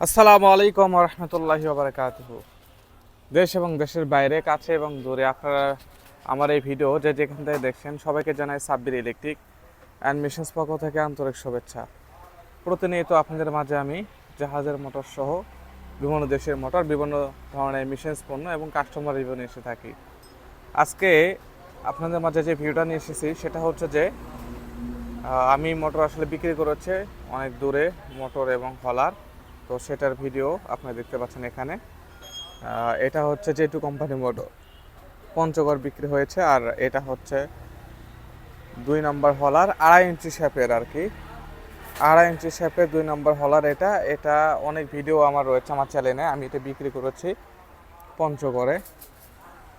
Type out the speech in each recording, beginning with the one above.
আসসালামু আলাইকুম রহমতুল্লাহি বারকাতুহ। দেশ এবং দেশের বাইরে, কাছে এবং দূরে আপনারা আমার এই ভিডিও যে যেখান থেকে দেখছেন, সবাইকে জানাই সাব্বির ইলেকট্রিক অ্যান্ড মিশনস পক্ষ থেকে আন্তরিক শুভেচ্ছা। প্রতিনিয়ত আপনাদের মাঝে আমি জাহাজের মোটর সহ বিভিন্ন দেশের মোটর, বিভিন্ন ধরনের মিশনস পণ্য এবং কাস্টমার রিভিউ নিয়ে এসে থাকি। আজকে আপনাদের মাঝে যে ভিডিওটা নিয়ে এসেছি, সেটা হচ্ছে যে আমি মোটর আসলে বিক্রি করেছে অনেক দূরে, মোটর এবং হলার। তো সেটার ভিডিও আপনারা দেখতে পাচ্ছেন এখানে। এটা হচ্ছে যেটু কোম্পানি মোটর পঞ্চগড় বিক্রি হয়েছে আর এটা হচ্ছে দুই নম্বর হলার আড়াই ইঞ্চি শেপের আর কি। আড়াই ইঞ্চি শেপের দুই নম্বর হলার এটা। এটা অনেক ভিডিও আমার রয়েছে আমার চ্যানেলে আমি এটা বিক্রি করেছি পঞ্চগড়ে।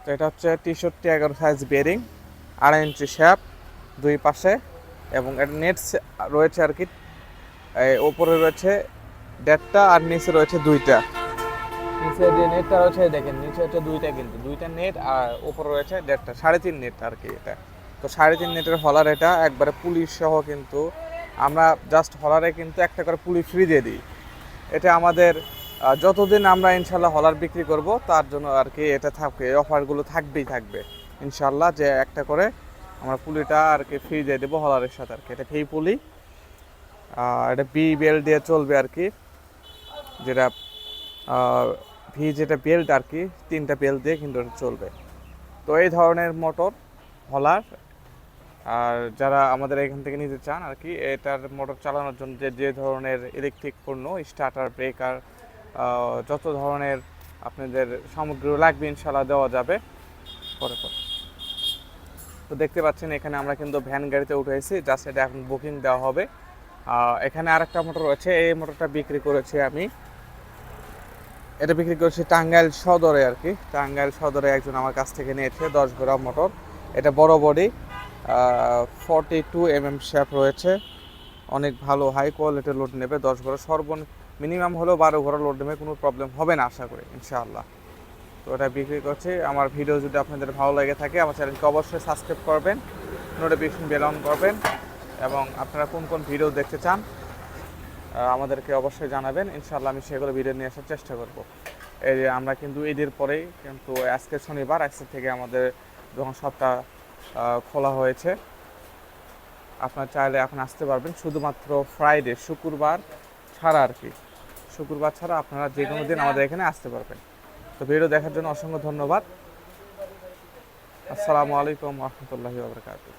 তো এটা হচ্ছে টিশার্টটি এগারো সাইজ বেরিং আড়াই ইঞ্চি শ্যাপ দুই পাশে। এবং এটা নেট রয়েছে আর কি। ওপরে রয়েছে দেড়টা আর নিচে রয়েছে দুইটা। নিচে যে নেটটা রয়েছে, দেখেন, নিচে হচ্ছে দুইটা কিন্তু, দুইটা নেট আর উপরে রয়েছে দেড়টা, সাড়ে তিন নেট আর কি এটা। তো সাড়ে তিন নেটের হলার এটা, একবারে পুলিশ সহ কিন্তু, আমরা জাস্ট হলারে কিন্তু একটা করে পুলিশ ফ্রি দিয়ে দিই। এটা আমাদের যতদিন আমরা ইনশাল্লাহ হলার বিক্রি করব, তার জন্য আর কি এটা থাকবে, এই অফারগুলো থাকবেই থাকবে। ইনশাল্লাহ যে একটা করে আমরা পুলিটা আর কি ফ্রি দিয়ে দেবো হলারের সাথে আর কি। এটা ফ্রি পুলি? এটা বি বেল্ট দিয়ে চলবে আর কি। যেটা ভি যেটা বেল্ট আর কি, তিনটা বেল্ট দিয়ে কিন্তু চলবে। তো এই ধরনের মোটর, হলার, আর যারা আমাদের এখান থেকে নিতে চান আর কি, এটার মোটর চালানোর জন্য যে যে ধরনের ইলেকট্রিক পণ্য স্টার্টার ব্রেকার যত ধরনের আপনাদের সামগ্রী লাগবে ইনশাল্লাহ দেওয়া যাবে। পরে পরে। তো দেখতে পাচ্ছেন এখানে আমরা কিন্তু ভ্যান গাড়িতে উঠে এসেছি জাস্ট এটা এখন বুকিং দেওয়া হবে। এখানে আরেকটা মোটর রয়েছে, এই মোটরটা বিক্রি করেছি আমি। এটা বিক্রি করছি টাঙ্গাইল সদরে আর কি। টাঙ্গাইল সদরে একজন আমার কাছ থেকে নিয়েছে, দশ ঘোড়া মোটর। এটা বড় body forty two M M shape রয়েছে। অনেক ভালো হাই কোয়ালিটির লোড নেবে দশ ঘোড়া। সর্ব মিনিমাম হলেও বারো ঘোড়া লোড নেবে, কোনো প্রবলেম হবে না আশা করি, ইনশাআল্লাহ। তো এটা বিক্রি করছি। আমার ভিডিও যদি আপনাদের ভালো লেগে থাকে, আমার চ্যানেলকে অবশ্যই সাবস্ক্রাইব করবেন নোটিফিকেশন বেল অন করবেন, এবং আপনারা কোন কোন ভিডিও দেখতে চান আমাদেরকে অবশ্যই জানাবেন। ইনশাআল্লাহ আমি সেগুলো ভিডিও নিয়ে আসার চেষ্টা করব। এই আমরা কিন্তু ঈদের পরেই কিন্তু আজকে শনিবার আজকে থেকে আমাদের যখন আহ, খোলা হয়েছে আপনার চাইলে এখন আসতে পারবেন। শুধুমাত্র ফ্রাইডে শুক্রবার ছাড়া আর কি। শুক্রবার ছাড়া আপনারা যে কোনো দিন আমাদের এখানে আসতে পারবেন। তো ভিডিও দেখার জন্য অসংখ্য ধন্যবাদ। আসসালামু আলাইকুম রহমতুল্লাহি বাবরকাতুহ